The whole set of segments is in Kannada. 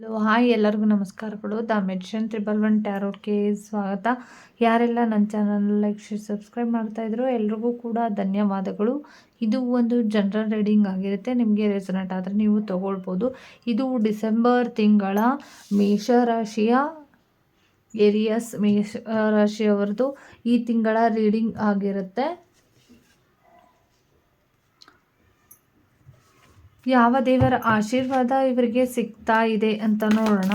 ಹಲೋ, ಹಾಯ್ ಎಲ್ಲರಿಗೂ ನಮಸ್ಕಾರಗಳು ದ ಮೆಡಿಷನ್ ತ್ರಿಬಲ್ ಒನ್ ಟ್ಯಾರೋಟ್ಗೆ ಸ್ವಾಗತ. ಯಾರೆಲ್ಲ ನನ್ನ ಚಾನಲ್ ಲೈಕ್, ಶೇರ್, ಸಬ್ಸ್ಕ್ರೈಬ್ ಮಾಡ್ತಾ ಇದ್ರು ಎಲ್ರಿಗೂ ಕೂಡ ಧನ್ಯವಾದಗಳು. ಇದು ಒಂದು ಜನರಲ್ ರೀಡಿಂಗ್ ಆಗಿರುತ್ತೆ. ನಿಮಗೆ ರೆಸನೆಂಟ್ ಆದರೆ ನೀವು ತೊಗೊಳ್ಬೋದು. ಇದು ಡಿಸೆಂಬರ್ ತಿಂಗಳ ಮೇಷರಾಶಿಯ ಏರಿಯಸ್ ಮೇಷ, ರಾಶಿಯವರದು ಈ ತಿಂಗಳ ರೀಡಿಂಗ್ ಆಗಿರುತ್ತೆ. ಯಾವ ದೇವರ ಆಶೀರ್ವಾದ ಇವರಿಗೆ ಸಿಗ್ತಾ ಇದೆ ಅಂತ ನೋಡೋಣ.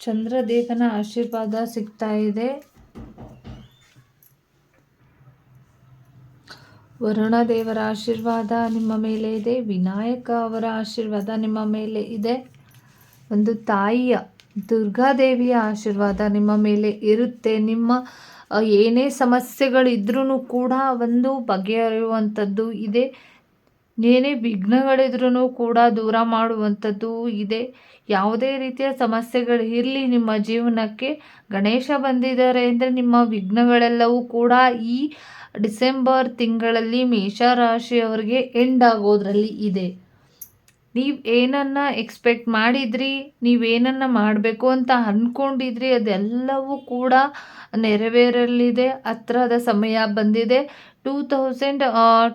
ಚಂದ್ರದೇವನ ಆಶೀರ್ವಾದ ಸಿಗ್ತಾ ಇದೆ. ವರುಣ ದೇವರ ಆಶೀರ್ವಾದ ನಿಮ್ಮ ಮೇಲೆ ಇದೆ, ವಿನಾಯಕ ಅವರ ಆಶೀರ್ವಾದ ನಿಮ್ಮ ಮೇಲೆ ಇದೆ, ಒಂದು ತಾಯಿಯ, ದುರ್ಗಾದೇವಿಯ ಆಶೀರ್ವಾದ ನಿಮ್ಮ ಮೇಲೆ ಇರುತ್ತೆ. ನಿಮ್ಮ ಏನೇ ಸಮಸ್ಯೆಗಳಿದ್ರೂ ಕೂಡ ಒಂದು ಬಗೆಹರಿಯುವಂಥದ್ದು ಇದೆ. ಏನೇ ವಿಘ್ನಗಳಿದ್ರೂ ಕೂಡ ದೂರ ಮಾಡುವಂಥದ್ದು ಇದೆ. ಯಾವುದೇ ರೀತಿಯ ಸಮಸ್ಯೆಗಳು ಇರಲಿ, ನಿಮ್ಮ ಜೀವನಕ್ಕೆ ಗಣೇಶ ಬಂದಿದ್ದಾರೆ ಅಂದರೆ ನಿಮ್ಮ ವಿಘ್ನಗಳೆಲ್ಲವೂ ಕೂಡ ಈ ಡಿಸೆಂಬರ್ ತಿಂಗಳಲ್ಲಿ ಮೇಷರಾಶಿಯವರಿಗೆ ಎಂಡ್ ಆಗೋದ್ರಲ್ಲಿ ಇದೆ. ನೀವು ಏನನ್ನ ಎಕ್ಸ್ಪೆಕ್ಟ್ ಮಾಡಿದ್ರಿ ನೀವೇನನ್ನ ಮಾಡಬೇಕು ಅಂತ ಅಂದ್ಕೊಂಡಿದ್ರಿ ಅದೆಲ್ಲವೂ ಕೂಡ ನೆರವೇರಲಿದೆ, ಹತ್ರದ ಸಮಯ ಬಂದಿದೆ. Two thousand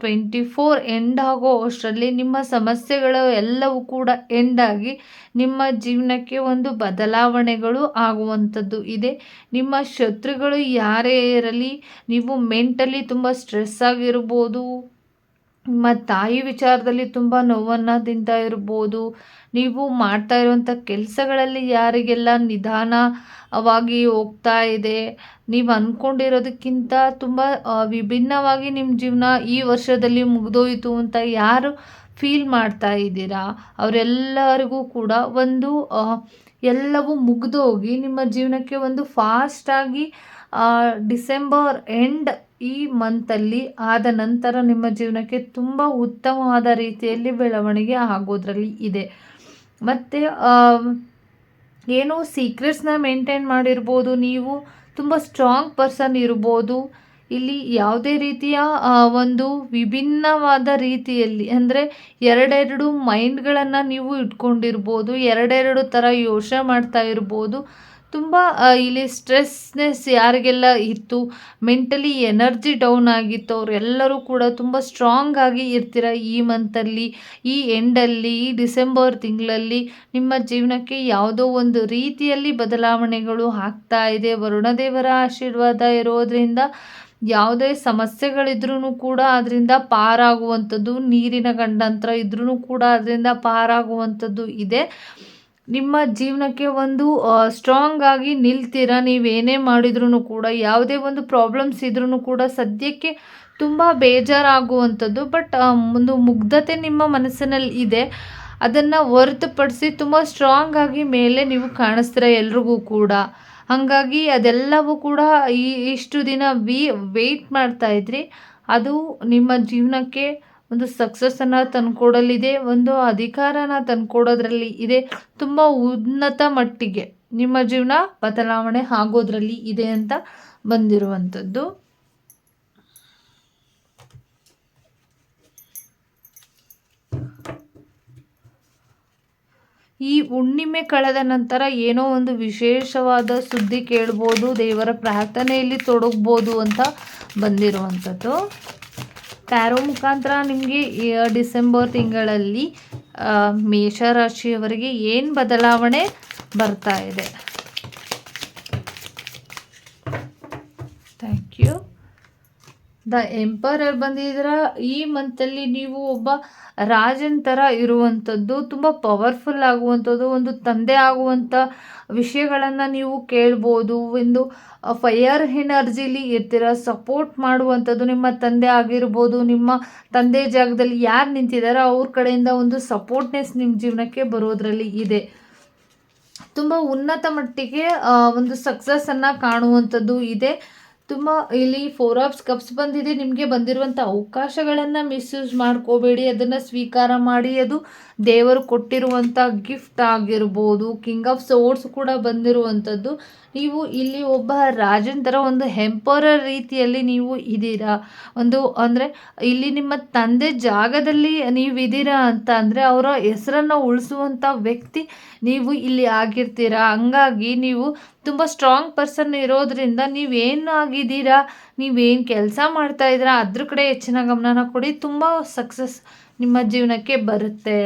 twenty four end ಆಗೋ ಅಷ್ಟರಲ್ಲಿ ನಿಮ್ಮ ಸಮಸ್ಯೆಗಳು ಎಲ್ಲವೂ ಕೂಡ ಎಂಡ್ ಆಗಿ ನಿಮ್ಮ ಜೀವನಕ್ಕೆ ಒಂದು ಬದಲಾವಣೆಗಳು ಆಗುವಂಥದ್ದು ಇದೆ. ನಿಮ್ಮ ಶತ್ರುಗಳು ಯಾರೇ ಇರಲಿ, ನೀವು ಮೆಂಟಲಿ ತುಂಬ ಸ್ಟ್ರೆಸ್ ಆಗಿರ್ಬೋದು ನಿಮ್ಮ ತಾಯಿ ವಿಚಾರದಲ್ಲಿ ತುಂಬ ನೋವನ್ನು ಇರ್ಬೋದು. ನೀವು ಮಾಡ್ತಾ ಇರುವಂಥ ಕೆಲಸಗಳಲ್ಲಿ ಯಾರಿಗೆಲ್ಲ ನಿಧಾನವಾಗಿ ಹೋಗ್ತಾ ಇದೆ, ನೀವು ಅಂದ್ಕೊಂಡಿರೋದಕ್ಕಿಂತ ತುಂಬ ವಿಭಿನ್ನವಾಗಿ ನಿಮ್ಮ ಜೀವನ ಈ ವರ್ಷದಲ್ಲಿ ಮುಗಿದೋಯಿತು ಅಂತ ಯಾರು ಫೀಲ್ ಮಾಡ್ತಾ ಇದ್ದೀರಾ? ಅವರೆಲ್ಲರಿಗೂ ಕೂಡ ಒಂದು ಎಲ್ಲವೂ ಮುಗಿದೋಗಿ ನಿಮ್ಮ ಜೀವನಕ್ಕೆ ಒಂದು ಫಾಸ್ಟಾಗಿ ಡಿಸೆಂಬರ್ ಎಂಡ್ ಈ ಮಂತಲ್ಲಿ ಆದ ನಂತರ ನಿಮ್ಮ ಜೀವನಕ್ಕೆ ತುಂಬ ಉತ್ತಮವಾದ ರೀತಿಯಲ್ಲಿ ಬೆಳವಣಿಗೆ ಆಗೋದ್ರಲ್ಲಿ ಇದೆ. ಮತ್ತು ಏನೋ ಸೀಕ್ರೆಟ್ಸ್ನ ಮೇಂಟೈನ್ ಮಾಡಿರ್ಬೋದು, ನೀವು ತುಂಬ ಸ್ಟ್ರಾಂಗ್ ಪರ್ಸನ್ ಇರ್ಬೋದು. ಇಲ್ಲಿ ಯಾವುದೇ ರೀತಿಯ ಒಂದು ವಿಭಿನ್ನವಾದ ರೀತಿಯಲ್ಲಿ, ಅಂದರೆ ಎರಡೆರಡು ಮೈಂಡ್ಗಳನ್ನು ನೀವು ಇಟ್ಕೊಂಡಿರ್ಬೋದು, ಎರಡೆರಡು ಥರ ಯೋಚನೆ ಮಾಡ್ತಾ ಇರ್ಬೋದು. ತುಂಬ ಇಲ್ಲಿ ಸ್ಟ್ರೆಸ್ನೆಸ್ ಯಾರಿಗೆಲ್ಲ ಇತ್ತು, ಮೆಂಟಲಿ ಎನರ್ಜಿ ಡೌನ್ ಆಗಿತ್ತು, ಅವರೆಲ್ಲರೂ ಕೂಡ ತುಂಬ ಸ್ಟ್ರಾಂಗ್ ಆಗಿ ಇರ್ತೀರ ಈ ಮಂತಲ್ಲಿ, ಈ ಎಂಡಲ್ಲಿ, ಈ ಡಿಸೆಂಬರ್ ತಿಂಗಳಲ್ಲಿ. ನಿಮ್ಮ ಜೀವನಕ್ಕೆ ಯಾವುದೋ ಒಂದು ರೀತಿಯಲ್ಲಿ ಬದಲಾವಣೆಗಳು ಆಗ್ತಾ ಇದೆ. ವರುಣದೇವರ ಆಶೀರ್ವಾದ ಇರೋದ್ರಿಂದ ಯಾವುದೇ ಸಮಸ್ಯೆಗಳಿದ್ರೂ ಕೂಡ ಅದರಿಂದ ಪಾರಾಗುವಂಥದ್ದು, ನೀರಿನ ಗಂಡಂತರ ಇದ್ರೂ ಕೂಡ ಅದರಿಂದ ಪಾರಾಗುವಂಥದ್ದು ಇದೆ. ನಿಮ್ಮ ಜೀವನಕ್ಕೆ ಒಂದು ಸ್ಟ್ರಾಂಗ್ ಆಗಿ ನಿಲ್ತೀರ? ನೀವೇನೇ ಮಾಡಿದ್ರೂ ಕೂಡ, ಯಾವುದೇ ಒಂದು ಪ್ರಾಬ್ಲಮ್ಸ್ ಇದ್ರೂ ಕೂಡ ಸದ್ಯಕ್ಕೆ ತುಂಬ ಬೇಜಾರಾಗುವಂಥದ್ದು. ಬಟ್ ಒಂದು ಮುಗ್ಧತೆ ನಿಮ್ಮ ಮನಸ್ಸಿನಲ್ಲಿ ಇದೆ. ಅದನ್ನು ಹೊರತುಪಡಿಸಿ ತುಂಬ ಸ್ಟ್ರಾಂಗ್ ಆಗಿ ಮೇಲೆ ನೀವು ಕಾಣಿಸ್ತೀರ ಎಲ್ರಿಗೂ ಕೂಡ? ಹಾಗಾಗಿ ಅದೆಲ್ಲವೂ ಕೂಡ ಈ, ಇಷ್ಟು ದಿನ ವಿ ವೆಯ್ಟ್ ಮಾಡ್ತಾ ಇದ್ರಿ. ಅದು ನಿಮ್ಮ ಜೀವನಕ್ಕೆ ಒಂದು ಸಕ್ಸಸ್ಸನ್ನು ತಂದುಕೊಡಲಿದೆ, ಒಂದು ಅಧಿಕಾರನ ತಂದ್ಕೊಡೋದ್ರಲ್ಲಿ ಇದೆ, ತುಂಬ ಉನ್ನತ ಮಟ್ಟಿಗೆ ನಿಮ್ಮ ಜೀವನ ಬದಲಾವಣೆ ಆಗೋದ್ರಲ್ಲಿ ಇದೆ ಅಂತ ಬಂದಿರುವಂಥದ್ದು. ಈ ಹುಣ್ಣಿಮೆ ಕಳೆದ ನಂತರ ಏನೋ ಒಂದು ವಿಶೇಷವಾದ ಸುದ್ದಿ ಕೇಳ್ಬೋದು, ದೇವರ ಪ್ರಾರ್ಥನೆಯಲ್ಲಿ ತೊಡಗ್ಬೋದು ಅಂತ ಬಂದಿರುವಂಥದ್ದು. ಟ್ಯಾರೋ ಮುಖಾಂತರ ನಿಮಗೆ ಡಿಸೆಂಬರ್ ತಿಂಗಳಲ್ಲಿ ಮೇಷರಾಶಿಯವರಿಗೆ ಏನು ಬದಲಾವಣೆ ಬರ್ತಾ ಇದೆ ಥ್ಯಾಂಕ್ ಯು ದ ಎಂಪರರ್ ಬಂದಿದ್ರ, ಈ ಮಂತಲ್ಲಿ ನೀವು ಒಬ್ಬ ರಾಜನ್ ಥರ ಇರುವಂಥದ್ದು ತುಂಬ ಪವರ್ಫುಲ್ ಆಗುವಂಥದ್ದು ಒಂದು ತಂದೆ ಆಗುವಂಥ ವಿಷಯಗಳನ್ನು ನೀವು ಕೇಳ್ಬೋದು. ಒಂದು ಫೈಯರ್ ಎನರ್ಜಿಲಿ ಇರ್ತೀರ, ಸಪೋರ್ಟ್ ಮಾಡುವಂಥದ್ದು ನಿಮ್ಮ ತಂದೆ ಆಗಿರ್ಬೋದು, ನಿಮ್ಮ ತಂದೆ ಜಾಗದಲ್ಲಿ ಯಾರು ನಿಂತಿದ್ದಾರೋ ಅವ್ರ ಕಡೆಯಿಂದ ಒಂದು ಸಪೋರ್ಟ್ನೆಸ್ ನಿಮ್ಮ ಜೀವನಕ್ಕೆ ಬರೋದ್ರಲ್ಲಿ ಇದೆ. ತುಂಬ ಉನ್ನತ ಮಟ್ಟಿಗೆ ಒಂದು ಸಕ್ಸಸ್ಸನ್ನು ಕಾಣುವಂಥದ್ದು ಇದೆ. ತುಂಬ ಇಲ್ಲಿ ಫೋರ್ ಆಫ್ಸ್ ಕಪ್ಸ್ ಬಂದಿದೆ. ನಿಮಗೆ ಬಂದಿರುವಂಥ ಅವಕಾಶಗಳನ್ನು ಮಿಸ್ಯೂಸ್ ಮಾಡ್ಕೋಬೇಡಿ. ಅದನ್ನು ಸ್ವೀಕಾರ ಮಾಡಿ. ಅದು ದೇವರು ಕೊಟ್ಟಿರುವಂಥ ಗಿಫ್ಟ್ ಆಗಿರ್ಬೋದು ಕಿಂಗ್ ಆಫ್ ಸೋರ್ಸ್ ಕೂಡ ಬಂದಿರುವಂಥದ್ದು. ನೀವು ಇಲ್ಲಿ ಒಬ್ಬ ರಾಜನ ಥರ ಒಂದು ಹೆಂಪರ ರೀತಿಯಲ್ಲಿ ನೀವು ಇದ್ದೀರಾ ಒಂದು ಅಂದರೆ ಇಲ್ಲಿ ನಿಮ್ಮ ತಂದೆ ಜಾಗದಲ್ಲಿ ನೀವು ಇದ್ದೀರಾ ಅಂತ ಅಂದರೆ ಅವರ ಹೆಸರನ್ನು ಉಳಿಸುವಂಥ ವ್ಯಕ್ತಿ ನೀವು ಇಲ್ಲಿ ಆಗಿರ್ತೀರಾ? ಹಂಗಾಗಿ ನೀವು ತುಂಬ ಸ್ಟ್ರಾಂಗ್ ಪರ್ಸನ್ ಇರೋದ್ರಿಂದ ನೀವೇನು ಆಗಿದ್ದೀರಾ? ನೀವೇನು ಕೆಲಸ ಮಾಡ್ತಾ ಇದ್ದೀರಾ? ಅದ್ರ ಕಡೆ ಹೆಚ್ಚಿನ ಗಮನನ ಕೊಡಿ. ತುಂಬ ಸಕ್ಸಸ್ ನಿಮ್ಮ ಜೀವನಕ್ಕೆ ಬರುತ್ತೆ.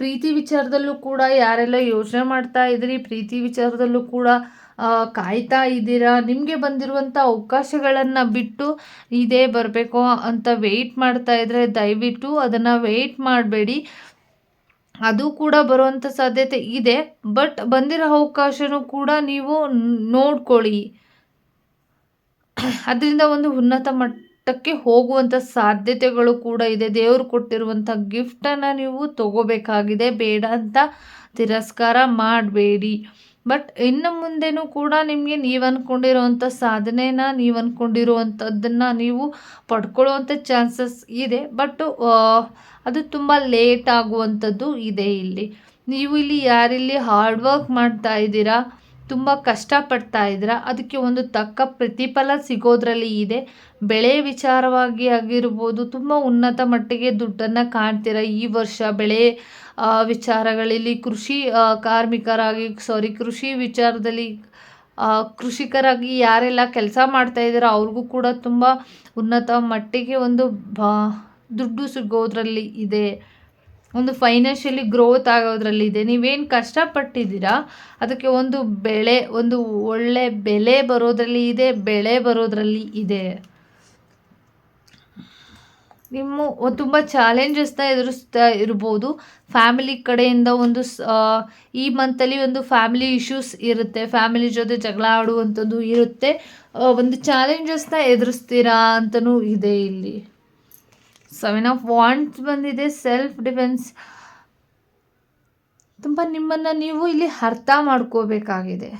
ಪ್ರೀತಿ ವಿಚಾರದಲ್ಲೂ ಕೂಡ ಯಾರೆಲ್ಲ ಯೋಚನೆ ಮಾಡ್ತಾ ಇದ್ದೀರಿ ಪ್ರೀತಿ ವಿಚಾರದಲ್ಲೂ ಕೂಡ ಕಾಯ್ತಾ ಇದ್ದೀರಾ? ನಿಮಗೆ ಬಂದಿರುವಂಥ ಅವಕಾಶಗಳನ್ನು ಬಿಟ್ಟು ಇದೇ ಬರಬೇಕು ಅಂತ ವೆಯ್ಟ್ ಮಾಡ್ತಾ ಇದ್ದರೆ ದಯವಿಟ್ಟು ಅದನ್ನು ವೆಯ್ಟ್ ಮಾಡಬೇಡಿ. ಅದು ಕೂಡ ಬರುವಂಥ ಸಾಧ್ಯತೆ ಇದೆ. ಬಟ್ ಬಂದಿರೋ ಅವಕಾಶನೂ ಕೂಡ ನೀವು ನೋಡ್ಕೊಳ್ಳಿ. ಅದರಿಂದ ಒಂದು ಉನ್ನತ ಮಟ್ಟಕ್ಕೆ ಹೋಗುವಂಥ ಸಾಧ್ಯತೆಗಳು ಕೂಡ ಇದೆ. ದೇವರು ಕೊಟ್ಟಿರುವಂಥ ಗಿಫ್ಟನ್ನು ನೀವು ತಗೋಬೇಕಾಗಿದೆ. ಬೇಡ ಅಂತ ತಿರಸ್ಕಾರ ಮಾಡಬೇಡಿ. ಬಟ್ ಇನ್ನು ಮುಂದೆನೂ ಕೂಡ ನಿಮಗೆ ನೀವು ಅಂದ್ಕೊಂಡಿರೋವಂಥ ಸಾಧನೆನ, ನೀವು ಅಂದ್ಕೊಂಡಿರುವಂಥದ್ದನ್ನು ನೀವು ಪಡ್ಕೊಳ್ಳುವಂಥ ಚಾನ್ಸಸ್ ಇದೆ. ಬಟ್ ಅದು ತುಂಬ ಲೇಟ್ ಆಗುವಂಥದ್ದು ಇದೆ ಇಲ್ಲಿ. ನೀವು ಇಲ್ಲಿ ಯಾರಿಲ್ಲಿ ಹಾರ್ಡ್ ವರ್ಕ್ ಮಾಡ್ತಾ ಇದ್ದೀರಾ? ತುಂಬ ಕಷ್ಟಪಡ್ತಾ ಇದ್ದೀರಾ ಅದಕ್ಕೆ ಒಂದು ತಕ್ಕ ಪ್ರತಿಫಲ ಸಿಗೋದ್ರಲ್ಲಿ ಇದೆ. ಬೆಳೆ ವಿಚಾರವಾಗಿ ಆಗಿರ್ಬೋದು, ತುಂಬ ಉನ್ನತ ಮಟ್ಟಿಗೆ ದುಡ್ಡನ್ನು ಕಾಣ್ತೀರ. ಈ ವರ್ಷ ಬೆಳೆ ವಿಚಾರಗಳಲ್ಲಿ ಕೃಷಿ ಕಾರ್ಮಿಕರಾಗಿ ಸಾರಿ ಕೃಷಿ ವಿಚಾರದಲ್ಲಿ ಕೃಷಿಕರಾಗಿ ಯಾರೆಲ್ಲ ಕೆಲಸ ಮಾಡ್ತಾ ಇದ್ದಾರೋ ಅವ್ರಿಗೂ ಕೂಡ ತುಂಬ ಉನ್ನತ ಮಟ್ಟಿಗೆ ಒಂದು ಬಾ, ದುಡ್ಡು ಸಿಗೋದ್ರಲ್ಲಿ ಇದೆ. ಒಂದು ಫೈನಾನ್ಷಿಯಲಿ ಗ್ರೋತ್ ಆಗೋದ್ರಲ್ಲಿ ಇದೆ ನೀವೇನು ಕಷ್ಟಪಟ್ಟಿದ್ದೀರಾ? ಅದಕ್ಕೆ ಒಂದು ಬೆಳೆ, ಒಂದು ಒಳ್ಳೆ ಬೆಲೆ ಬರೋದ್ರಲ್ಲಿ ಇದೆ, ಬೆಳೆ ಬರೋದ್ರಲ್ಲಿ ಇದೆ. ನಿಮ್ಮ ತುಂಬ ಚಾಲೆಂಜಸ್ನ ಎದುರಿಸ್ತಾ ಇರ್ಬೋದು. ಫ್ಯಾಮಿಲಿ ಕಡೆಯಿಂದ ಒಂದು ಈ ಮಂತಲ್ಲಿ ಒಂದು ಫ್ಯಾಮಿಲಿ ಇಶ್ಯೂಸ್ ಇರುತ್ತೆ. ಫ್ಯಾಮಿಲಿ ಜೊತೆ ಜಗಳ ಆಡುವಂಥದ್ದು ಇರುತ್ತೆ. ಒಂದು ಚಾಲೆಂಜಸ್ನ ಎದುರಿಸ್ತೀರಾ ಅಂತಲೂ ಇದೆ ಇಲ್ಲಿ. ಸೆವೆನ್ ಆಫ್ ವಾಂಟ್ಸ್ ಬಂದಿದೆ ಸೆಲ್ಫ್ ಡಿಫೆನ್ಸ್ ತುಂಬ ನಿಮ್ಮನ್ನು ನೀವು ಇಲ್ಲಿ ಅರ್ಥ ಮಾಡ್ಕೋಬೇಕಾಗಿದೆ.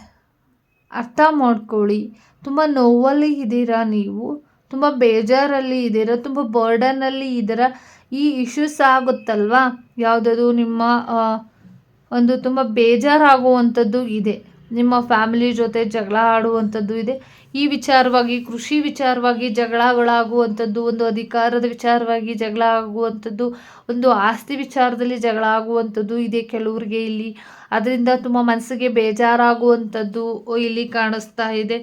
ಅರ್ಥ ಮಾಡ್ಕೊಳ್ಳಿ. ತುಂಬ ನೋವಲ್ಲಿ ಇದ್ದೀರಾ ನೀವು? ತುಂಬ ಬೇಜಾರಲ್ಲಿ ಇದ್ದೀರಾ? ತುಂಬ ಬರ್ಡನಲ್ಲಿ ಇದ್ದೀರಾ? ಈ ಇಶ್ಯೂಸ್ ಆಗುತ್ತಲ್ವಾ? ಯಾವುದದು ನಿಮ್ಮ ಒಂದು ತುಂಬ ಬೇಜಾರಾಗುವಂಥದ್ದು ಇದೆ. ನಿಮ್ಮ ಫ್ಯಾಮಿಲಿ ಜೊತೆ ಜಗಳ ಆಡುವಂಥದ್ದು ಇದೆ. ಈ ವಿಚಾರವಾಗಿ, ಕೃಷಿ ವಿಚಾರವಾಗಿ ಜಗಳಗಳಾಗುವಂಥದ್ದು, ಒಂದು ಅಧಿಕಾರದ ವಿಚಾರವಾಗಿ ಜಗಳ ಆಗುವಂಥದ್ದು ಒಂದು ಆಸ್ತಿ ವಿಚಾರದಲ್ಲಿ ಜಗಳ ಆಗುವಂಥದ್ದು ಇದೆ ಕೆಲವರಿಗೆ ಇಲ್ಲಿ. ಅದರಿಂದ ತುಂಬ ಮನಸ್ಸಿಗೆ ಬೇಜಾರಾಗುವಂಥದ್ದು ಇಲ್ಲಿ ಕಾಣಿಸ್ತಾ ಇದೆ.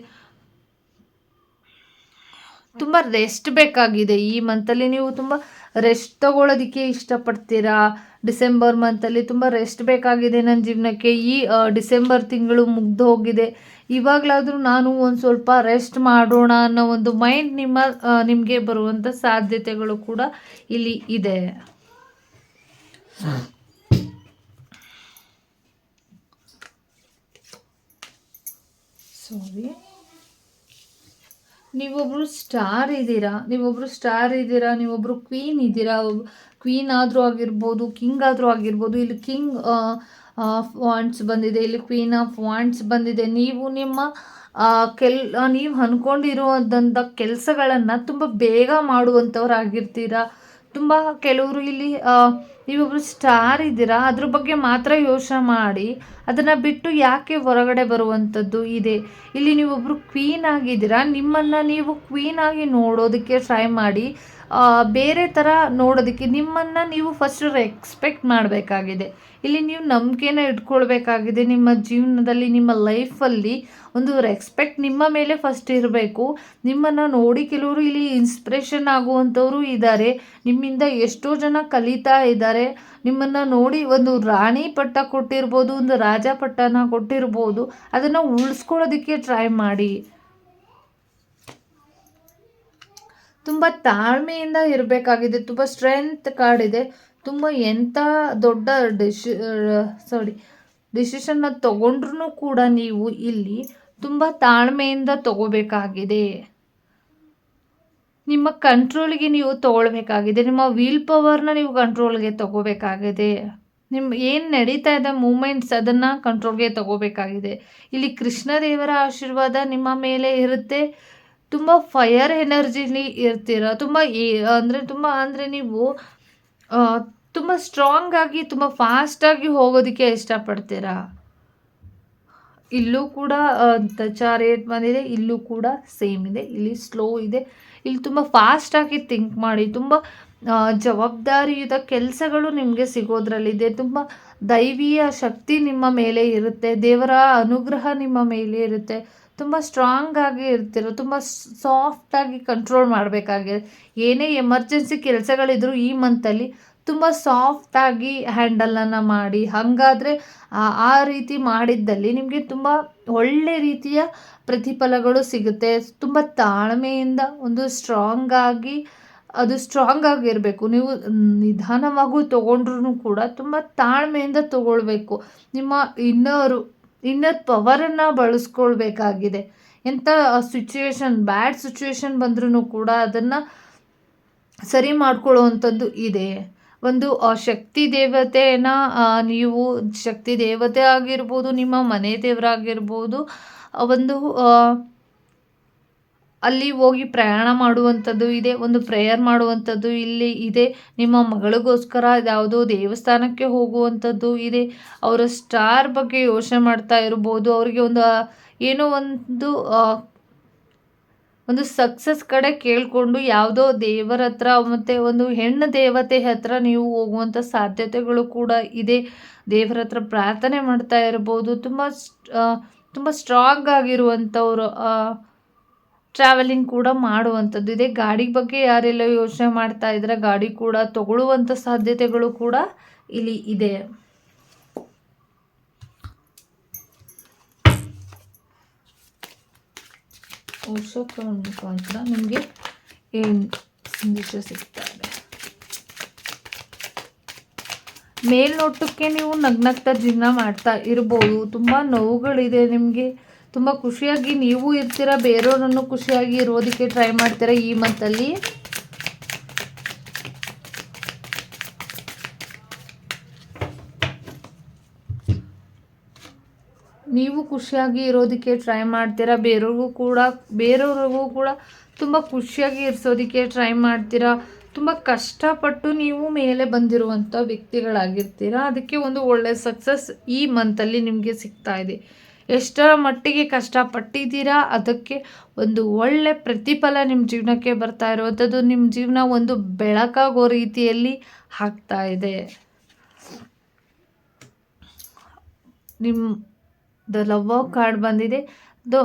ತುಂಬ ರೆಸ್ಟ್ ಬೇಕಾಗಿದೆ. ಈ ಮಂತಲ್ಲಿ ನೀವು ತುಂಬ ರೆಸ್ಟ್ ತಗೊಳ್ಳೋದಕ್ಕೆ ಇಷ್ಟಪಡ್ತೀರಾ? ಡಿಸೆಂಬರ್ ಮಂತಲ್ಲಿ ತುಂಬ ರೆಸ್ಟ್ ಬೇಕಾಗಿದೆ ನನ್ನ ಜೀವನಕ್ಕೆ. ಈ ಡಿಸೆಂಬರ್ ತಿಂಗಳು ಮುಗ್ದು ಹೋಗಿದೆ. ಇವಾಗಲಾದರೂ ನಾನು ಒಂದು ಸ್ವಲ್ಪ ರೆಸ್ಟ್ ಮಾಡೋಣ ಅನ್ನೋ ಒಂದು ಮೈಂಡ್ ನಿಮ್ಮ ನಿಮಗೆ ಬರುವಂಥ ಸಾಧ್ಯತೆಗಳು ಕೂಡ ಇಲ್ಲಿ ಇದೆ. ಸಾರಿ ನೀವೊಬ್ರು ಸ್ಟಾರ್ ಇದ್ದೀರಾ? ನೀವೊಬ್ರು ಸ್ಟಾರ್ ಇದ್ದೀರಾ? ನೀವೊಬ್ರು ಕ್ವೀನ್ ಇದ್ದೀರಾ? ಕ್ವೀನ್ ಆದರೂ ಆಗಿರ್ಬೋದು ಕಿಂಗ್ ಆದರೂ ಆಗಿರ್ಬೋದು, ಇಲ್ಲಿ ಕಿಂಗ್ ವಾಂಟ್ಸ್ ಬಂದಿದೆ, ಇಲ್ಲಿ ಕ್ವೀನ್ ಆಫ್ ವಾಂಟ್ಸ್ ಬಂದಿದೆ. ನೀವು ನಿಮ್ಮ ಕೆಲ್ ನೀವು ಅಂದ್ಕೊಂಡಿರುವಂಥ ಕೆಲಸಗಳನ್ನು ತುಂಬ ಬೇಗ ಮಾಡುವಂಥವರಾಗಿರ್ತೀರ? ತುಂಬ ಕೆಲವರು ಇಲ್ಲಿ ನೀವೊಬ್ಬರು ಸ್ಟಾರ್ ಇದ್ದೀರಾ? ಅದ್ರ ಬಗ್ಗೆ ಮಾತ್ರ ಯೋಚನೆ ಮಾಡಿ. ಅದನ್ನು ಬಿಟ್ಟು ಯಾಕೆ ಹೊರಗಡೆ ಬರುವಂಥದ್ದು ಇದೆ? ಇಲ್ಲಿ ನೀವೊಬ್ಬರು ಕ್ವೀನ್ ಆಗಿದ್ದೀರಾ? ನಿಮ್ಮನ್ನು ನೀವು ಕ್ವೀನ್ ಆಗಿ ನೋಡೋದಕ್ಕೆ ಟ್ರೈ ಮಾಡಿ. ಬೇರೆ ಥರ ನೋಡೋದಕ್ಕೆ ನಿಮ್ಮನ್ನು ನೀವು ಫಸ್ಟ್ ರೆಕ್ಸ್ಪೆಕ್ಟ್ ಮಾಡಬೇಕಾಗಿದೆ. ಇಲ್ಲಿ ನೀವು ನಂಬಿಕೆನ ಇಟ್ಕೊಳ್ಬೇಕಾಗಿದೆ ನಿಮ್ಮ ಜೀವನದಲ್ಲಿ, ನಿಮ್ಮ ಲೈಫಲ್ಲಿ ಒಂದು ರೆಸ್ಪೆಕ್ಟ್ ನಿಮ್ಮ ಮೇಲೆ ಫಸ್ಟ್ ಇರಬೇಕು. ನಿಮ್ಮನ್ನು ನೋಡಿ ಕೆಲವರು ಇಲ್ಲಿ ಇನ್ಸ್ಪಿರೇಷನ್ ಆಗುವಂಥವರು ಇದ್ದಾರೆ ನಿಮ್ಮಿಂದ ಎಷ್ಟೋ ಜನ ಕಲಿತಾ ಇದ್ದಾರೆ ನಿಮ್ಮನ್ನು ನೋಡಿ ಒಂದು ರಾಣಿ ಪಟ್ಟ ಕೊಟ್ಟಿರ್ಬೋದು, ಒಂದು ರಾಜ ಪಟ್ಟನ ಕೊಟ್ಟಿರ್ಬೋದು. ಅದನ್ನು ಉಳಿಸ್ಕೊಳ್ಳೋದಕ್ಕೆ ಟ್ರೈ ಮಾಡಿ. ತುಂಬ ತಾಳ್ಮೆಯಿಂದ ಇರಬೇಕಾಗಿದೆ. ತುಂಬ ಸ್ಟ್ರೆಂತ್ ಕಾರ್ಡ್ ಇದೆ. ತುಂಬ ಎಂಥ ದೊಡ್ಡ ಡಿಶ್ ಸಾರಿ ಡಿಸಿಷನ್ನ ತಗೊಂಡ್ರೂ ಕೂಡ ನೀವು ಇಲ್ಲಿ ತುಂಬ ತಾಳ್ಮೆಯಿಂದ ತಗೋಬೇಕಾಗಿದೆ. ನಿಮ್ಮ ಕಂಟ್ರೋಲ್ಗೆ ನೀವು ತಗೊಳ್ಬೇಕಾಗಿದೆ. ನಿಮ್ಮ ವೀಲ್ ಪವರ್ನ ನೀವು ಕಂಟ್ರೋಲ್ಗೆ ತಗೋಬೇಕಾಗಿದೆ. ನಿಮ್ಮ ಏನು ನಡೀತಾ ಇದೆ ಮೂಮೆಂಟ್ಸ್ ಅದನ್ನು ಕಂಟ್ರೋಲ್ಗೆ ತಗೋಬೇಕಾಗಿದೆ. ಇಲ್ಲಿ ಕೃಷ್ಣದೇವರ ಆಶೀರ್ವಾದ ನಿಮ್ಮ ಮೇಲೆ ಇರುತ್ತೆ. ತುಂಬ ಫೈಯರ್ ಎನರ್ಜಿಲಿ ಇರ್ತೀರ. ತುಂಬ ಅಂದರೆ ತುಂಬ, ಅಂದರೆ ನೀವು ತುಂಬ ಸ್ಟ್ರಾಂಗಾಗಿ ತುಂಬ ಫಾಸ್ಟಾಗಿ ಹೋಗೋದಕ್ಕೆ ಇಷ್ಟಪಡ್ತೀರಾ? ಇಲ್ಲೂ ಕೂಡ ಚಾರಿಯಟ್ ಬಂದಿದೆ, ಇಲ್ಲೂ ಕೂಡ ಸೇಮ್ ಇದೆ. ಇಲ್ಲಿ ಸ್ಲೋ ಇದೆ. ಇಲ್ಲಿ ತುಂಬ ಫಾಸ್ಟಾಗಿ ಥಿಂಕ್ ಮಾಡಿ, ತುಂಬ ಜವಾಬ್ದಾರಿಯುತ ಕೆಲಸಗಳು ನಿಮಗೆ ಸಿಗೋದ್ರಲ್ಲಿದೆ. ತುಂಬ ದೈವೀಯ ಶಕ್ತಿ ನಿಮ್ಮ ಮೇಲೆ ಇರುತ್ತೆ. ದೇವರ ಅನುಗ್ರಹ ನಿಮ್ಮ ಮೇಲೆ ಇರುತ್ತೆ. ತುಂಬ ಸ್ಟ್ರಾಂಗ್ ಆಗಿ ಇರ್ತಿರೋ, ತುಂಬ ಸಾಫ್ಟಾಗಿ ಕಂಟ್ರೋಲ್ ಮಾಡಬೇಕಾಗಿದೆ. ಏನೇ ಎಮರ್ಜೆನ್ಸಿ ಕೆಲಸಗಳಿದ್ರು ಈ ಮಂತಲ್ಲಿ ತುಂಬ ಸಾಫ್ಟಾಗಿ ಹ್ಯಾಂಡಲನ್ನು ಮಾಡಿ, ಹಾಗಾದರೆ ಆ- ರೀತಿ ಮಾಡಿದ್ದಲ್ಲಿ ನಿಮಗೆ ತುಂಬ ಒಳ್ಳೆ ರೀತಿಯ ಪ್ರತಿಫಲಗಳು ಸಿಗುತ್ತೆ. ತುಂಬ ತಾಳ್ಮೆಯಿಂದ ಒಂದು ಸ್ಟ್ರಾಂಗ್ ಆಗಿ, ಅದು ಸ್ಟ್ರಾಂಗ್ ಆಗಿರಬೇಕು. ನೀವು ನಿಧಾನವಾಗೂ ತೊಗೊಂಡ್ರೂ ಕೂಡ ತುಂಬ ತಾಳ್ಮೆಯಿಂದ ತಗೊಳ್ಬೇಕು. ನಿಮ್ಮ ಇನ್ನರು ಇನ್ನರ್ ಪವರನ್ನು ಬಳಸ್ಕೊಳ್ಬೇಕಾಗಿದೆ. ಎಂಥ ಸಿಚುವೇಶನ್ ಬ್ಯಾಡ್ ಸಿಚುವೇಶನ್ ಬಂದ್ರೂ ಕೂಡ ಅದನ್ನು ಸರಿ ಮಾಡ್ಕೊಳ್ಳೋವಂಥದ್ದು ಇದೆ. ಒಂದು ಶಕ್ತಿ ದೇವತೆನ ನೀವು ಶಕ್ತಿ ದೇವತೆ ಆಗಿರ್ಬೋದು, ನಿಮ್ಮ ಮನೆ ದೇವರಾಗಿರ್ಬೋದು ಒಂದು ಅಲ್ಲಿ ಹೋಗಿ ಪ್ರಯಾಣ ಮಾಡುವಂಥದ್ದು ಇದೆ, ಒಂದು ಪ್ರೇಯರ್ ಮಾಡುವಂಥದ್ದು ಇಲ್ಲಿ ಇದೆ, ನಿಮ್ಮ ಮಗಳಿಗೋಸ್ಕರ ಯಾವುದೋ ದೇವಸ್ಥಾನಕ್ಕೆ ಹೋಗುವಂಥದ್ದು ಇದೆ, ಅವರ ಸ್ಟಾರ್ ಬಗ್ಗೆ ಯೋಚನೆ ಮಾಡ್ತಾ ಇರ್ಬೋದು, ಅವರಿಗೆ ಒಂದು ಏನೋ ಒಂದು ಒಂದು ಸಕ್ಸಸ್ ಕಡೆ ಕೇಳಿಕೊಂಡು ಯಾವುದೋ ದೇವರ ಹತ್ರ ಮತ್ತು ಒಂದು ಹೆಣ್ಣು ದೇವತೆ ಹತ್ರ ನೀವು ಹೋಗುವಂಥ ಸಾಧ್ಯತೆಗಳು ಕೂಡ ಇದೆ. ದೇವರ ಹತ್ರ ಪ್ರಾರ್ಥನೆ ಮಾಡ್ತಾ ಇರ್ಬೋದು. ತುಂಬ ತುಂಬ ಸ್ಟ್ರಾಂಗ್ ಆಗಿರುವಂಥವ್ರು ಟ್ರಾವೆಲಿಂಗ್ ಕೂಡ ಮಾಡುವಂಥದ್ದು ಇದೆ. ಗಾಡಿ ಬಗ್ಗೆ ಯಾರೆಲ್ಲ ಯೋಚನೆ ಮಾಡ್ತಾ ಇದ್ರೆ ಗಾಡಿ ಕೂಡ ತಗೊಳ್ಳುವಂಥ ಸಾಧ್ಯತೆಗಳು ಕೂಡ ಇಲ್ಲಿ ಇದೆ. ಔಷಧ ಮುಖಾಂತರ ನಿಮಗೆ ಏನು ಸಿಗ್ತಾ ಇದೆ. ಮೇಲ್ನೋಟಕ್ಕೆ ನೀವು ನಗ್ನಗ್ತಾ ಜೀವನ ಮಾಡ್ತಾ ಇರ್ಬೋದು. ತುಂಬ ನೋವುಗಳಿದೆ ನಿಮಗೆ. ತುಂಬ ಖುಷಿಯಾಗಿ ನೀವು ಇರ್ತೀರ, ಬೇರೆಯವ್ರನ್ನು ಖುಷಿಯಾಗಿ ಇರೋದಕ್ಕೆ ಟ್ರೈ ಮಾಡ್ತೀರಾ ಈ ಮಂತಲ್ಲಿ ನೀವು ಖುಷಿಯಾಗಿ ಇರೋದಕ್ಕೆ ಟ್ರೈ ಮಾಡ್ತೀರಾ? ಬೇರೆಯವ್ರಿಗೂ ಕೂಡ ಬೇರೆಯವ್ರಿಗೂ ಕೂಡ ತುಂಬ ಖುಷಿಯಾಗಿ ಇರಿಸೋದಕ್ಕೆ ಟ್ರೈ ಮಾಡ್ತೀರಾ? ತುಂಬ ಕಷ್ಟಪಟ್ಟು ನೀವು ಮೇಲೆ ಬಂದಿರುವಂಥ ವ್ಯಕ್ತಿಗಳಾಗಿರ್ತೀರಾ? ಅದಕ್ಕೆ ಒಂದು ಒಳ್ಳೆಯ ಸಕ್ಸಸ್ ಈ ಮಂತಲ್ಲಿ ನಿಮಗೆ ಸಿಗ್ತಾ ಇದೆ. ಎಷ್ಟರ ಮಟ್ಟಿಗೆ ಕಷ್ಟಪಟ್ಟಿದ್ದೀರಾ? ಅದಕ್ಕೆ ಒಂದು ಒಳ್ಳೆ ಪ್ರತಿಫಲ ನಿಮ್ಮ ಜೀವನಕ್ಕೆ ಬರ್ತಾ ಇರುವಂಥದ್ದು. ನಿಮ್ಮ ಜೀವನ ಒಂದು ಬೆಳಕಾಗೋ ರೀತಿಯಲ್ಲಿ ಆಗ್ತಾ ಇದೆ. ನಿಮ್ಮ ದ ಲವ್ ಕಾರ್ಡ್ ಬಂದಿದೆ. ದ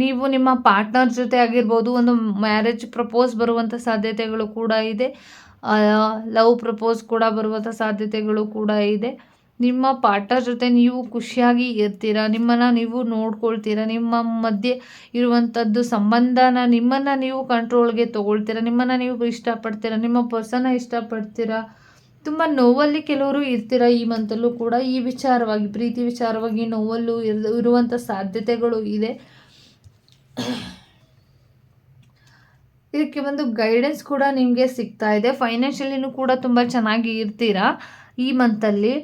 ನೀವು ನಿಮ್ಮ ಪಾರ್ಟ್ನರ್ ಜೊತೆ ಆಗಿರ್ಬೋದು, ಒಂದು ಮ್ಯಾರೇಜ್ ಪ್ರಪೋಸ್ ಬರುವಂಥ ಸಾಧ್ಯತೆಗಳು ಕೂಡ ಇದೆ. ಲವ್ ಪ್ರಪೋಸ್ ಕೂಡ ಬರುವಂಥ ಸಾಧ್ಯತೆಗಳು ಕೂಡ ಇದೆ. ನಿಮ್ಮ ಪಾರ್ಟ್ನರ್ ಜೊತೆ ನೀವು ಖುಷಿಯಾಗಿ ಇರ್ತೀರಾ? ನಿಮ್ಮನ್ನು ನೀವು ನೋಡ್ಕೊಳ್ತೀರ? ನಿಮ್ಮ ಮಧ್ಯೆ ಇರುವಂಥದ್ದು ಸಂಬಂಧನ ನಿಮ್ಮನ್ನು ನೀವು ಕಂಟ್ರೋಲ್ಗೆ ತೊಗೊಳ್ತೀರ? ನಿಮ್ಮನ್ನು ನೀವು ಇಷ್ಟಪಡ್ತೀರ? ನಿಮ್ಮ ಪರ್ಸನ್ನ ಇಷ್ಟಪಡ್ತೀರ? ತುಂಬ ನೋವಲ್ಲಿ ಕೆಲವರು ಇರ್ತೀರ ಈ ಮಂತಲ್ಲೂ ಕೂಡ? ಈ ವಿಚಾರವಾಗಿ, ಪ್ರೀತಿ ವಿಚಾರವಾಗಿ ನೋವಲ್ಲೂ ಇರ್ ಇರುವಂಥ ಸಾಧ್ಯತೆಗಳು ಇದೆ. ಇದಕ್ಕೆ ಒಂದು ಗೈಡೆನ್ಸ್ ಕೂಡ ನಿಮಗೆ ಸಿಗ್ತಾ ಇದೆ. ಫೈನಾನ್ಷಿಯಲಿನೂ ಕೂಡ ತುಂಬ ಚೆನ್ನಾಗಿ ಇರ್ತೀರಾ ಈ ಮಂತಲ್ಲಿ?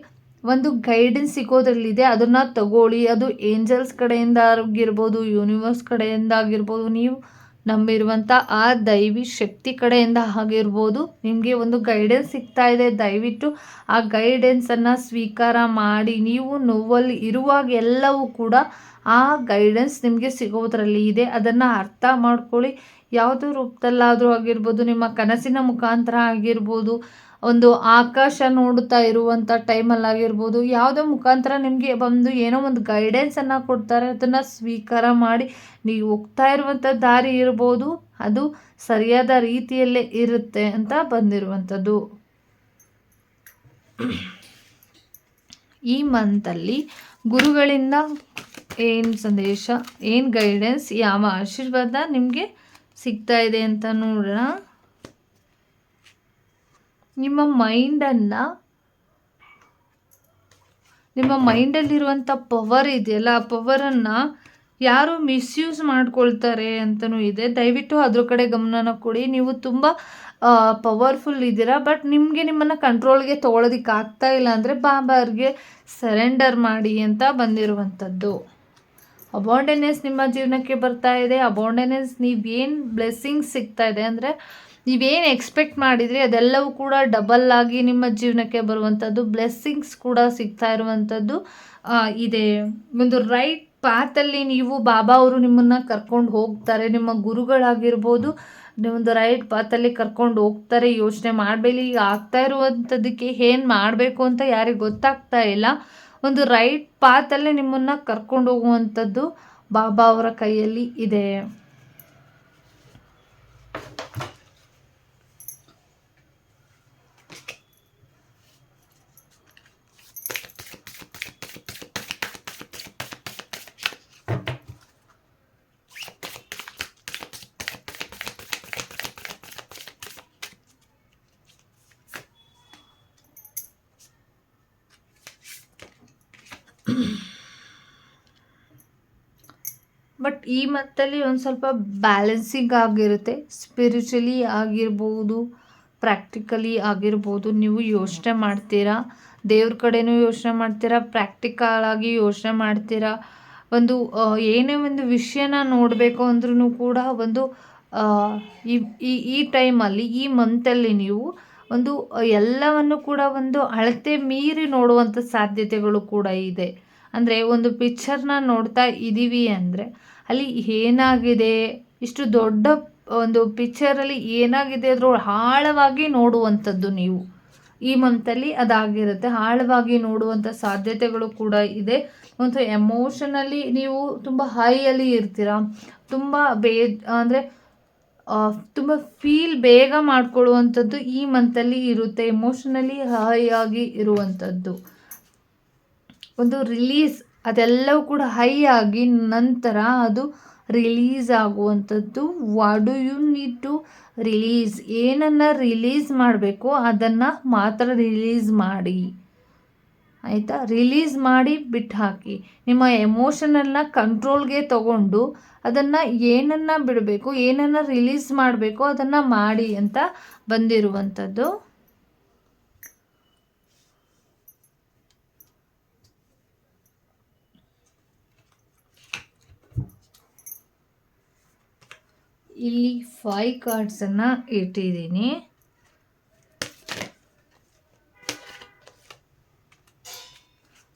ಒಂದು ಗೈಡೆನ್ಸ್ ಸಿಗೋದ್ರಲ್ಲಿದೆ ಅದನ್ನು ತಗೊಳ್ಳಿ. ಅದು ಏಂಜಲ್ಸ್ ಕಡೆಯಿಂದ ಆಗಿರ್ಬೋದು ಯೂನಿವರ್ಸ್ ಕಡೆಯಿಂದ ಆಗಿರ್ಬೋದು, ನೀವು ನಂಬಿರುವಂಥ ಆ ದೈವಿ ಶಕ್ತಿ ಕಡೆಯಿಂದ ಆಗಿರ್ಬೋದು ನಿಮಗೆ ಒಂದು ಗೈಡೆನ್ಸ್ ಸಿಗ್ತಾ ಇದೆ. ದಯವಿಟ್ಟು ಆ ಗೈಡೆನ್ಸನ್ನು ಸ್ವೀಕಾರ ಮಾಡಿ, ನೀವು ನೋವಲ್ಲಿ ಇರುವಾಗ ಎಲ್ಲವೂ ಕೂಡ ಆ ಗೈಡೆನ್ಸ್ ನಿಮಗೆ ಸಿಗೋದ್ರಲ್ಲಿ ಇದೆ. ಅದನ್ನು ಅರ್ಥ ಮಾಡ್ಕೊಳ್ಳಿ. ಯಾವುದೇ ರೂಪದಲ್ಲಾದರೂ ಆಗಿರ್ಬೋದು, ನಿಮ್ಮ ಕನಸಿನ ಮುಖಾಂತರ ಆಗಿರ್ಬೋದು ಒಂದು ಆಕಾಶ ನೋಡುತ್ತಾ ಇರುವಂಥ ಟೈಮಲ್ಲಾಗಿರ್ಬೋದು ಯಾವುದೋ ಮುಖಾಂತರ ನಿಮಗೆ ಬಂದು ಏನೋ ಒಂದು ಗೈಡೆನ್ಸನ್ನು ಕೊಡ್ತಾರೆ, ಅದನ್ನು ಸ್ವೀಕಾರ ಮಾಡಿ ನೀವು ಹೋಗ್ತಾ ಇರುವಂಥ ದಾರಿ ಇರ್ಬೋದು. ಅದು ಸರಿಯಾದ ರೀತಿಯಲ್ಲೇ ಇರುತ್ತೆ ಅಂತ ಬಂದಿರುವಂಥದ್ದು. ಈ ಮಂತಲ್ಲಿ ಗುರುಗಳಿಂದ ಏನು ಸಂದೇಶ, ಏನು ಗೈಡೆನ್ಸ್ ಯಾವ ಆಶೀರ್ವಾದ ನಿಮಗೆ ಸಿಗ್ತಾ ಇದೆ ಅಂತ ನೋಡೋಣ. ನಿಮ್ಮ ಮೈಂಡನ್ನು, ನಿಮ್ಮ ಮೈಂಡಲ್ಲಿರುವಂಥ ಪವರ್ ಇದೆಯಲ್ಲ, ಆ ಪವರನ್ನು ಯಾರು ಮಿಸ್ಯೂಸ್ ಮಾಡ್ಕೊಳ್ತಾರೆ ಅಂತಲೂ ಇದೆ. ದಯವಿಟ್ಟು ಅದ್ರ ಕಡೆ ಗಮನನ ಕೊಡಿ. ನೀವು ತುಂಬ ಪವರ್ಫುಲ್ ಇದ್ದೀರಾ, ಬಟ್ ನಿಮಗೆ ನಿಮ್ಮನ್ನು ಕಂಟ್ರೋಲ್ಗೆ ತೊಗೊಳೋದಕ್ಕೆ ಆಗ್ತಾ ಇಲ್ಲ ಅಂದರೆ ಬಾಬಾರ್ಗೆ ಸರೆಂಡರ್ ಮಾಡಿ ಅಂತ ಬಂದಿರುವಂಥದ್ದು. ಅಬೌಂಡೆನೆನ್ಸ್ ನಿಮ್ಮ ಜೀವನಕ್ಕೆ ಬರ್ತಾ ಇದೆ. ಅಬೌಂಡೆನೆನ್ಸ್ ನೀವೇನು ಬ್ಲೆಸ್ಸಿಂಗ್ಸ್ ಸಿಗ್ತಾ ಇದೆ ಅಂದರೆ ನೀವೇನು ಎಕ್ಸ್ಪೆಕ್ಟ್ ಮಾಡಿದ್ರಿ? ಅದೆಲ್ಲವೂ ಕೂಡ ಡಬಲ್ ಆಗಿ ನಿಮ್ಮ ಜೀವನಕ್ಕೆ ಬರುವಂಥದ್ದು ಬ್ಲೆಸ್ಸಿಂಗ್ಸ್ ಕೂಡ ಸಿಗ್ತಾ ಇರುವಂಥದ್ದು ಇದೆ. ಒಂದು ರೈಟ್ ಪಾತಲ್ಲಿ ನೀವು ಬಾಬಾ ಅವರು ನಿಮ್ಮನ್ನು ಕರ್ಕೊಂಡು ಹೋಗ್ತಾರೆ. ನಿಮ್ಮ ಗುರುಗಳಾಗಿರ್ಬೋದು ಒಂದು ರೈಟ್ ಪಾತಲ್ಲಿ ಕರ್ಕೊಂಡು ಹೋಗ್ತಾರೆ. ಯೋಚನೆ ಮಾಡಬೇಡಿ. ಈಗ ಆಗ್ತಾ ಇರುವಂಥದ್ದಕ್ಕೆ ಏನು ಮಾಡಬೇಕು ಅಂತ ಯಾರಿಗೆ ಗೊತ್ತಾಗ್ತಾ ಇಲ್ಲ. ಒಂದು ರೈಟ್ ಪಾತಲ್ಲೇ ನಿಮ್ಮನ್ನು ಕರ್ಕೊಂಡು ಹೋಗುವಂಥದ್ದು ಬಾಬಾ ಅವರ ಕೈಯಲ್ಲಿ ಇದೆ. ಬಟ್ ಈ ಮಂತಲ್ಲಿ ಒಂದು ಸ್ವಲ್ಪ ಬ್ಯಾಲೆನ್ಸಿಂಗ್ ಆಗಿರುತ್ತೆ. ಸ್ಪಿರಿಚುಲಿ ಆಗಿರ್ಬೋದು ಪ್ರಾಕ್ಟಿಕಲಿ ಆಗಿರ್ಬೋದು, ನೀವು ಯೋಚನೆ ಮಾಡ್ತೀರಾ? ದೇವ್ರ ಕಡೆನೂ ಯೋಚನೆ ಮಾಡ್ತೀರಾ? ಪ್ರಾಕ್ಟಿಕಲ್ ಆಗಿ ಯೋಚನೆ ಮಾಡ್ತೀರಾ? ಒಂದು ಏನೇ ಒಂದು ವಿಷಯನ ನೋಡಬೇಕು ಅಂದ್ರೂ ಕೂಡ ಒಂದು ಈ ಈ ಟೈಮಲ್ಲಿ, ಈ ಮಂತಲ್ಲಿ ನೀವು ಒಂದು ಎಲ್ಲವನ್ನು ಕೂಡ ಒಂದು ಅಳತೆ ಮೀರಿ ನೋಡುವಂಥ ಸಾಧ್ಯತೆಗಳು ಕೂಡ ಇದೆ. ಅಂದರೆ ಒಂದು ಪಿಕ್ಚರ್ನ ನೋಡ್ತಾ ಇದ್ದೀವಿ ಅಂದರೆ ಅಲ್ಲಿ ಏನಾಗಿದೆ? ಇಷ್ಟು ದೊಡ್ಡ ಒಂದು ಪಿಕ್ಚರಲ್ಲಿ ಏನಾಗಿದೆ ಅದ್ರ ಆಳವಾಗಿ ನೋಡುವಂಥದ್ದು ನೀವು. ಈ ಮಂತಲ್ಲಿ ಅದಾಗಿರುತ್ತೆ. ಆಳವಾಗಿ ನೋಡುವಂಥ ಸಾಧ್ಯತೆಗಳು ಕೂಡ ಇದೆ. ಒಂದು ಎಮೋಷನಲ್ಲಿ ನೀವು ತುಂಬ ಹೈಯಲ್ಲಿ ಇರ್ತೀರ? ತುಂಬ ಬೇ ಅಂದರೆ ತುಂಬ ಫೀಲ್ ಬೇಗ ಮಾಡ್ಕೊಳ್ಳುವಂಥದ್ದು ಈ ಮಂತಲ್ಲಿ ಇರುತ್ತೆ. ಎಮೋಷನಲಿ ಹೈ ಆಗಿ ಇರುವಂಥದ್ದು. ಒಂದು ರಿಲೀಸ್ ಅದೆಲ್ಲವೂ ಕೂಡ ಹೈ ಆಗಿ ನಂತರ ಅದು ರಿಲೀಸ್ ಆಗುವಂಥದ್ದು. What do you need to release? ಏನನ್ನು ರಿಲೀಸ್ ಮಾಡಬೇಕು ಅದನ್ನು ಮಾತ್ರ ರಿಲೀಸ್ ಮಾಡಿ. ಆಯಿತಾ? ರಿಲೀಸ್ ಮಾಡಿ ಬಿಟ್ಟು ಹಾಕಿ. ನಿಮ್ಮ ಎಮೋಷನನ್ನು ಕಂಟ್ರೋಲ್ಗೆ ತಗೊಂಡು ಅದನ್ನು ಏನನ್ನು ಬಿಡಬೇಕು, ಏನನ್ನು ರಿಲೀಸ್ ಮಾಡಬೇಕು ಅದನ್ನು ಮಾಡಿ ಅಂತ ಬಂದಿರುವಂಥದ್ದು. ಇಲ್ಲಿ ಫೈ ಕಾರ್ಡ್ಸನ್ನು ಇಟ್ಟಿದ್ದೀನಿ.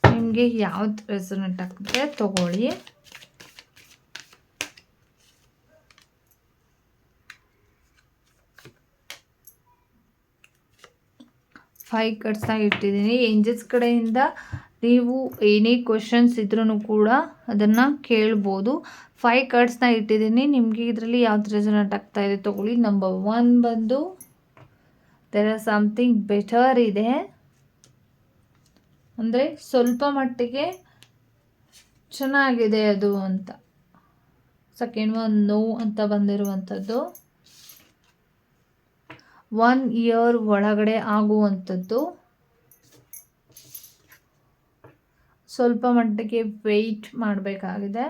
ನಿಮಗೆ ಯಾವ್ದು ರೆಸೋನೆಂಟ್ ಆಗ್ತದೆ ತಗೊಳ್ಳಿ. ಫೈ ಕಾರ್ಡ್ಸ್ನ ಇಟ್ಟಿದ್ದೀನಿ. ಏಂಜಲ್ಸ್ ಕಡೆಯಿಂದ ನೀವು ಏನೇ ಕ್ವಶನ್ಸ್ ಇದ್ರೂ ಕೂಡ ಅದನ್ನು ಕೇಳ್ಬೋದು. ಫೈವ್ ಕಾರ್ಡ್ಸ್ನ ಇಟ್ಟಿದ್ದೀನಿ. ನಿಮಗೆ ಇದರಲ್ಲಿ ಯಾವ್ದು ರೆಸನೆಂಟ್ ಆಗ್ತಾ ಇದೆ ತೊಗೊಳ್ಳಿ. ನಂಬರ್ ಒನ್ ಬಂದು ದೆರ್ ಆರ್ ಸಮಥಿಂಗ್ ಬೆಟರ್ ಇದೆ. ಅಂದರೆ ಸ್ವಲ್ಪ ಮಟ್ಟಿಗೆ ಚೆನ್ನಾಗಿದೆ ಅದು ಅಂತ. ಸೆಕೆಂಡ್ ಒನ್ ನೋ ಅಂತ ಬಂದಿರುವಂಥದ್ದು ಒನ್ ಇಯರ್ ಒಳಗಡೆ ಆಗುವಂಥದ್ದು ಸ್ವಲ್ಪ ಮಟ್ಟಿಗೆ ವೆಯ್ಟ್ ಮಾಡಬೇಕಾಗಿದೆ.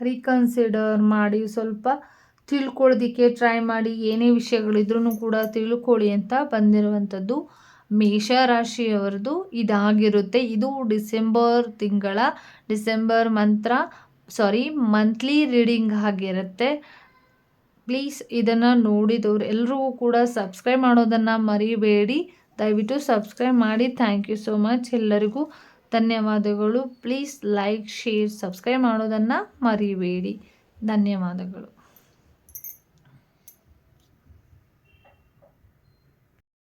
ರೀಕನ್ಸಿಡರ್ ಮಾಡಿ ಸ್ವಲ್ಪ ತಿಳ್ಕೊಳ್ಳೋದಕ್ಕೆ ಟ್ರೈ ಮಾಡಿ, ಏನೇ ವಿಷಯಗಳಿದ್ರೂ ಕೂಡ ತಿಳ್ಕೊಳ್ಳಿ ಅಂತ ಬಂದಿರುವಂಥದ್ದು ಮೇಷರಾಶಿಯವರದು ಇದಾಗಿರುತ್ತೆ. ಇದು ಡಿಸೆಂಬರ್ ತಿಂಗಳ, December month sorry monthly reading ಆಗಿರುತ್ತೆ. ಪ್ಲೀಸ್ ಇದನ್ನು ನೋಡಿದವರು ಎಲ್ರಿಗೂ ಕೂಡ ಸಬ್ಸ್ಕ್ರೈಬ್ ಮಾಡೋದನ್ನು ಮರಿಬೇಡಿ. ದಯವಿಟ್ಟು ಸಬ್ಸ್ಕ್ರೈಬ್ ಮಾಡಿ. ಥ್ಯಾಂಕ್ ಯು ಸೋ ಮಚ್ ಎಲ್ಲರಿಗೂ ಧನ್ಯವಾದಗಳು. ಪ್ಲೀಸ್ ಲೈಕ್ ಶೇರ್ ಸಬ್ಸ್ಕ್ರೈಬ್ ಮಾಡೋದನ್ನು ಮರಿಬೇಡಿ. ಧನ್ಯವಾದಗಳು.